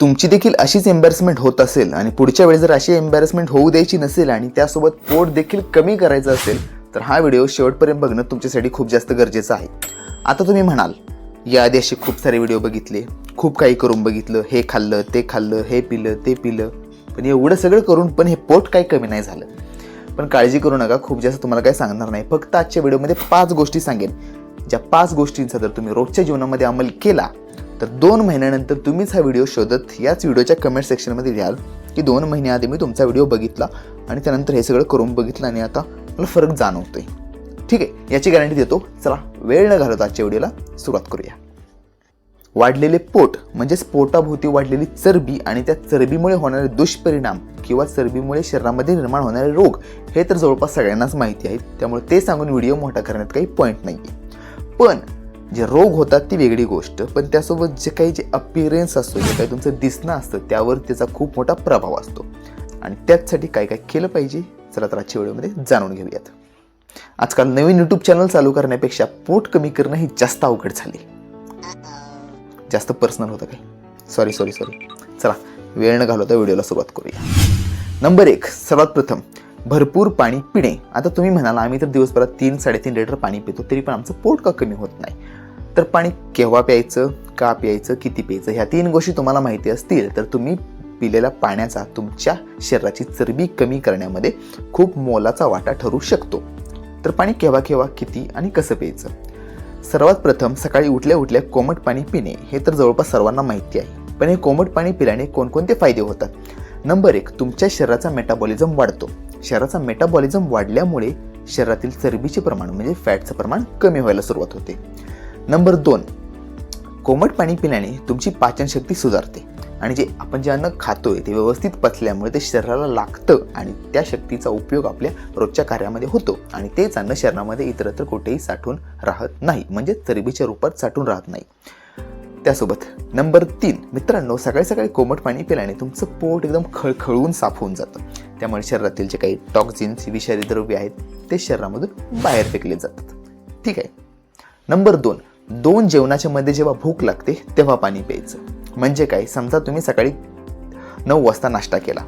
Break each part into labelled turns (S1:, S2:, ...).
S1: तुमची देखील अशीच एम्बॅरसमेंट होत असेल आणि पुढच्या वेळी जर अशी एम्बॅरसमेंट होऊ द्यायची नसेल आणि त्यासोबत पोट देखील कमी करायचं असेल तर हा व्हिडिओ शेवटपर्यंत बघणं तुमच्यासाठी खूप जास्त गरजेचं आहे. आता तुम्ही म्हणाल याआधी असे खूप सारे व्हिडिओ बघितले खूप काही करून बघितलं हे खाल्लं ते खाल्लं हे पिलं ते पिलं पण एवढं सगळं करून पण हे पोट काही कमी नाही झालं. पण काळजी करू नका खूप जास्त तुम्हाला काही सांगणार नाही. फक्त आजच्या व्हिडिओमध्ये पाच गोष्टी सांगेन. ज्या पाच गोष्टींचा जर तुम्ही रोजच्या जीवनामध्ये अंमल केला तर दोन महिन्यानंतर तुम्हीच हा व्हिडिओ शोधत याच व्हिडिओच्या कमेंट सेक्शनमध्ये लिहाल की दोन महिन्याआधी मी तुमचा व्हिडिओ बघितला आणि त्यानंतर हे सगळं करून बघितलं आणि आता मला फरक जाणवतोय. ठीक आहे याची गॅरंटी देतो. चला वेळ न घालवता आजच्या व्हिडिओला सुरुवात करूया. वाढलेले पोट म्हणजेच पोटाभोवती वाढलेली चरबी आणि त्या चरबीमुळे होणारे दुष्परिणाम किंवा चरबीमुळे शरीरामध्ये निर्माण होणारे रोग हे तर जवळपास सगळ्यांनाच माहिती आहेत. त्यामुळे ते सांगून व्हिडिओ मोठा करण्यात काही पॉईंट नाही आहे पण जे रोग होतात ती वेगळी गोष्ट पण त्यासोबत जे काही जे अपिअरन्स असतो जे काही तुमचं दिसणं असतं त्यावर त्याचा खूप मोठा प्रभाव असतो. आणि त्याचसाठी काय काय केलं पाहिजे? चला तर आजच्या व्हिडिओमध्ये जाणून घेऊयात. आजकाल नवीन यूट्यूब चॅनल चालू करण्यापेक्षा पोट कमी करणं ही जास्त अवघड झाली. जास्त पर्सनल होतं काय? सॉरी सॉरी सॉरी चला वेळ न घालवता व्हिडिओला सुरुवात करूया. नंबर एक सर्वात प्रथम भरपूर पाणी पिणे. आता तुम्ही म्हणाला आम्ही तर दिवसभरात तीन साडेतीन लिटर पाणी पितो तरी पण आमचं पोट का कमी होत नाही? तर पाणी केव्हा प्यायचं का प्यायचं किती प्यायचं ह्या तीन गोष्टी तुम्हाला माहिती असतील तर तुम्ही पिलेल्या पाण्याचा तुमच्या शरीराची चरबी कमी करण्यामध्ये खूप मोलाचा वाटा ठरू शकतो. तर पाणी केव्हा केव्हा किती आणि कसं प्यायचं? सर्वात प्रथम सकाळी उठल्या उठल्या कोमट पाणी पिणे हे तर जवळपास सर्वांना माहिती आहे. पण हे कोमट पाणी पिल्याने कोणकोणते फायदे होतात? नंबर एक तुमच्या शरीराचा मेटाबॉलिझम वाढतो. शरीराचा मेटाबॉलिझम वाढल्यामुळे शरीरातील चरबीचे प्रमाण म्हणजे फॅटचं प्रमाण कमी व्हायला सुरुवात होते. नंबर दोन कोमट पाणी पिल्याने तुमची पाचनशक्ती सुधारते. आणि जे आपण जे अन्न खातोय ते व्यवस्थित पचल्यामुळे ते शरीराला लागतं आणि त्या शक्तीचा उपयोग आपल्या रोजच्या कार्यामध्ये होतो. आणि तेच अन्न शरीरामध्ये इतरत्र कुठेही साठून राहत नाही. म्हणजे चरबीच्या रूपात साठून राहत नाही. त्यासोबत नंबर तीन मित्रांनो सकाळी सकाळी कोमट पाणी पिल्याने तुमचं पोट एकदम खळखळून साफ होऊन जातं. त्यामुळे शरीरातील जे काही टॉक्झिन्स विषारी द्रव्य आहेत ते शरीरामधून बाहेर फेकले जातात. ठीक आहे. नंबर दोन दोन जेवणाच्या मध्ये जेव्हा भूक लागते तेव्हा पाणी प्यायचं. म्हणजे काय? समजा तुम्ही सकाळी नऊ वाजता नाश्ता केला.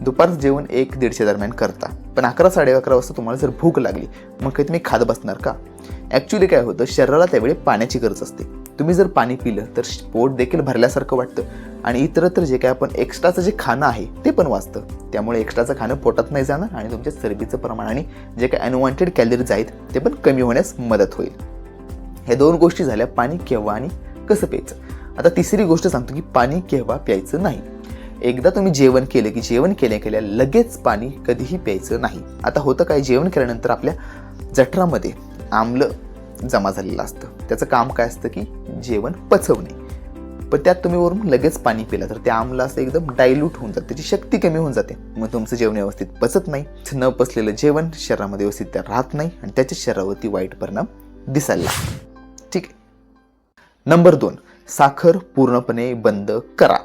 S1: दुपारचं जेवण एक दीडशे दरम्यान करता. पण अकरा साडे अकरा वाजता तुम्हाला जर भूक लागली मग काही तुम्ही खात बसणार का? ॲक्च्युली काय होतं शरीराला त्यावेळी पाण्याची गरज असते. तुम्ही जर पाणी पिलं तर पोट देखील भरल्यासारखं वाटतं. आणि इतरत्र जे काय आपण एक्स्ट्राचं जे खाणं आहे ते पण वाचतं. त्यामुळे एक्स्ट्राचं खाणं पोटात नाही जाणार आणि तुमच्या चरबीचं प्रमाण आणि जे काही अनवॉन्टेड कॅलरीज आहेत ते पण कमी होण्यास मदत होईल. ह्या दोन गोष्टी झाल्या पाणी केव्हा आणि कसं प्यायचं? आता तिसरी गोष्ट सांगतो की पाणी केव्हा प्यायचं नाही. एकदा तुम्ही जेवण केलं की जेवण केल्या केल्या लगेच पाणी कधीही प्यायचं नाही. आता होतं काय? जेवण केल्यानंतर आपल्या जठरामध्ये आम्ल जमा झालेलं असतं. त्याचं काम काय असतं की जेवण पचवणे. पण त्यात तुम्ही वरून लगेच पाणी पिलं तर ते आम्ल असं एकदम डायल्यूट होऊन जातं. त्याची शक्ती कमी होऊन जाते. मग तुमचं जेवण व्यवस्थित पचत नाही. न पचलेलं जेवण शरीरामध्ये व्यवस्थित त्या राहत नाही आणि त्याच्या शरीरावरती वाईट परिणाम दिसायला लागतो. नंबर दोन साखर पूर्णपणे बंद करा.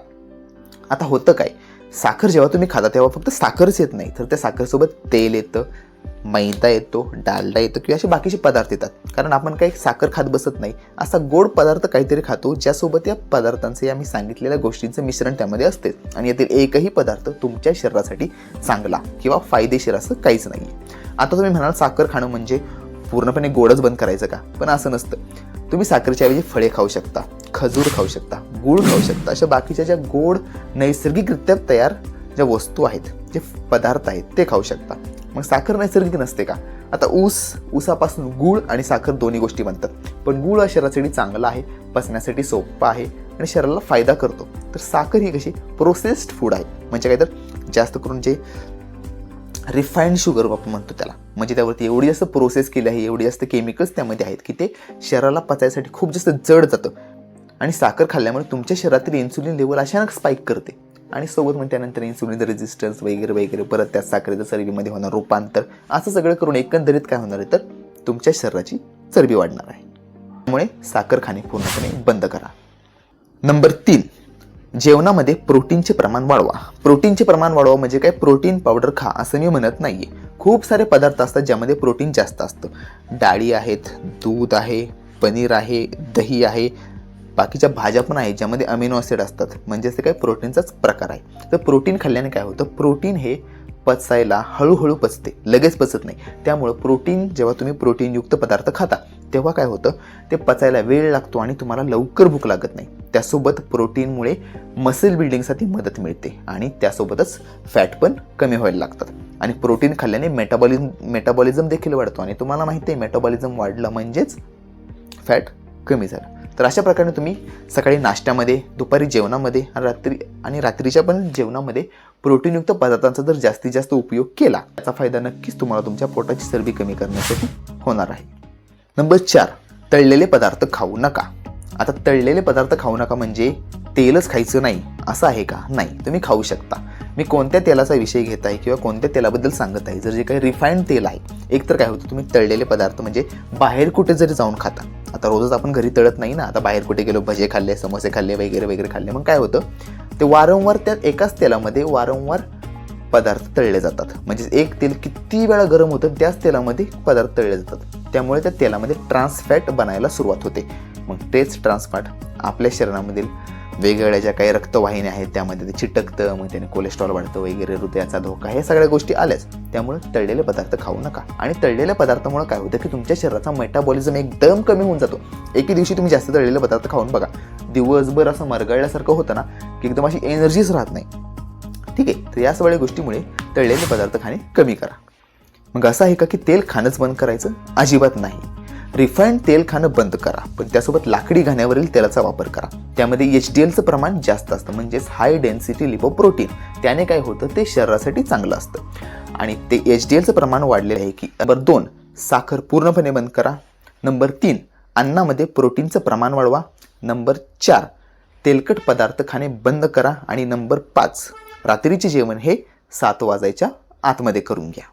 S1: आता होतं काय? साखर जेव्हा तुम्ही खाता तेव्हा फक्त साखरच येत नाही. तर त्या साखरसोबत तेल येतं मैदा येतो डालडा येतो किंवा असे बाकीचे पदार्थ येतात. कारण आपण काही साखर खात बसत नाही. असा गोड पदार्थ काहीतरी खातो ज्यासोबत या पदार्थांचे या मी सांगितलेल्या गोष्टींचं मिश्रण त्यामध्ये असते. आणि यातील एकही पदार्थ तुमच्या शरीरासाठी चांगला किंवा फायदेशीर असं काहीच नाही आता तुम्ही म्हणाल साखर खाणं म्हणजे पूर्णपणे गोडच बंद करायचं का? पण असं नसतं. तुम्ही साखरेच्या ऐवजी फळे खाऊ शकता खजूर खाऊ शकता गूळ खाऊ शकता. अशा बाकीच्या ज्या गोड नैसर्गिकरित्या तयार ज्या वस्तू आहेत जे पदार्थ आहेत ते खाऊ शकता. मग साखर नैसर्गिक नसते का? आता ऊस ऊसापासून गूळ आणि साखर दोन्ही गोष्टी बनतात. पण गूळ हा शरीरासाठी चांगला आहे पचण्यासाठी सोपा आहे आणि शरीराला फायदा करतो. तर साखर ही कशी? प्रोसेस्ड फूड आहे. म्हणजे काय तर? जास्त करून जे रिफाईंड शुगर आपण म्हणतो त्याला. म्हणजे त्यावरती एवढी जास्त प्रोसेस केली आहे एवढी जास्त केमिकल्स त्यामध्ये आहेत की ते शरीराला पचायसाठी खूप जास्त जड जातं. आणि साखर खाल्ल्यामुळे तुमच्या शरीरातील इन्सुलिन लेवल अचानक स्पाईक करते. आणि सोबत मग त्यानंतर इन्सुलिन रेजिस्टन्स वगैरे वगैरे परत त्या साखरेचं चरबीमध्ये होणार रूपांतर असं सगळं करून एकंदरीत काय होणार आहे तर तुमच्या शरीराची चरबी वाढणार आहे. त्यामुळे साखर खाणे पूर्णपणे बंद करा. नंबर तीन जेवणामध्ये प्रोटीनचे प्रमाण वाढवा. प्रोटीनचे प्रमाण वाढवा म्हणजे काय? प्रोटीन पावडर खा असं मी म्हणत नाही आहे खूप सारे पदार्थ असतात ज्यामध्ये प्रोटीन जास्त असतं. डाळी आहेत दूध आहे पनीर आहे दही आहे. बाकीच्या भाज्या पण आहेत ज्यामध्ये अमिनो ॲसिड असतात. म्हणजेच ते काय? प्रोटीनचाच प्रकार आहे. तर प्रोटीन खाल्ल्याने काय होतं? प्रोटीन हे पचायला हळूहळू पचते. लगेच पचत नाही. त्यामुळं प्रोटीन जेव्हा तुम्ही प्रोटीनयुक्त पदार्थ खाता तेव्हा काय होतं? ते पचायला वेळ लागतो आणि तुम्हाला लवकर भूक लागत नाही. त्यासोबत प्रोटीनमुळे मसल बिल्डिंगसाठी मदत मिळते आणि त्यासोबतच फॅट पण कमी व्हायला लागतात. आणि प्रोटीन खाल्ल्याने मेटाबॉलिझम मेटाबॉलिझम देखील वाढतो. आणि तुम्हाला माहिती आहे मेटाबॉलिझम वाढलं म्हणजेच फॅट कमी झालं. तर अशा प्रकारे तुम्ही सकाळी नाश्त्यामध्ये दुपारी जेवणामध्ये आणि रात्री आणि रात्रीच्या पण जेवणामध्ये प्रोटीनयुक्त पदार्थांचा जर जास्तीत जास्त उपयोग केला त्याचा फायदा नक्कीच तुम्हाला तुमच्या पोटाची चरबी कमी करण्यासाठी होणार आहे. नंबर चार तळलेले पदार्थ खाऊ नका. आता तळलेले पदार्थ खाऊ नका म्हणजे तेलच खायचं नाही. असं आहे का? नाही. तुम्ही खाऊ शकता. मी कोणत्या तेलाचा विषय घेत आहे किंवा कोणत्या तेलाबद्दल सांगत आहे? जर जे काही रिफाईंड तेल आहे एक तर काय होतं तुम्ही तळलेले पदार्थ म्हणजे बाहेर कुठे जरी जाऊन खाता आता रोजच आपण घरी तळत नाही ना आता बाहेर कुठे गेलो भजे खाल्ले समोसे खाल्ले वगैरे वगैरे खाल्ले मग काय होतं? ते वारंवार त्या एकाच तेलामध्ये वारंवार पदार्थ तळले जातात. म्हणजे एक तेल किती वेळा गरम होतं त्याच तेलामध्ये पदार्थ तळले जातात. त्यामुळे त्या तेलामध्ये ट्रान्सफॅट बनायला सुरुवात होते. मग तेच ट्रान्सपार्ट आपल्या शरीरामधील वेगवेगळ्या ज्या काही रक्तवाहिन्या आहेत त्यामध्ये ते चिटकतं मग त्याने कोलेस्ट्रॉल वाढतं वगैरे हृदयाचा धोका हे सगळ्या गोष्टी आल्याच. त्यामुळे तळलेले पदार्थ खाऊ नका. आणि तळलेल्या पदार्थामुळे काय होतं की तुमच्या शरीराचा मेटाबॉलिझम एकदम कमी होऊन जातो. एके दिवशी तुम्ही जास्त तळलेले पदार्थ खाऊन बघा. दिवसभर असं मरगळल्यासारखं होतं ना की एकदम अशी एनर्जीच राहत नाही. ठीक आहे? तर या सगळ्या गोष्टीमुळे तळलेले पदार्थ खाणे कमी करा. मग असं आहे का की तेल खाणंच बंद करायचं? अजिबात नाही. रिफाईंड तेल खाणं बंद करा पण त्यासोबत लाकडी घाण्यावरील तेलाचा वापर करा. त्यामध्ये एच डी एलचं प्रमाण जास्त असतं म्हणजेच हाय डेन्सिटी लिपोप्रोटीन त्याने काय होतं ते शरीरासाठी चांगलं असतं. आणि ते एच डी एलचं प्रमाण वाढलेलं आहे की नंबर दोन साखर पूर्णपणे बंद करा. नंबर तीन अन्नामध्ये प्रोटीनचं प्रमाण वाढवा. नंबर चार तेलकट पदार्थ खाणे बंद करा. आणि नंबर पाच रात्रीचे जेवण हे सात वाजायच्या आतमध्ये करून घ्या.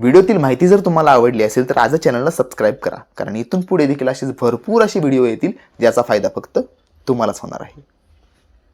S1: व्हिडिओतील माहिती जर तुम्हाला आवडली असेल तर आजच चॅनलला सबस्क्राईब करा. कारण इथून पुढे देखील अशीच भरपूर असे व्हिडिओ येतील ज्याचा फायदा फक्त तुम्हालाच होणार आहे.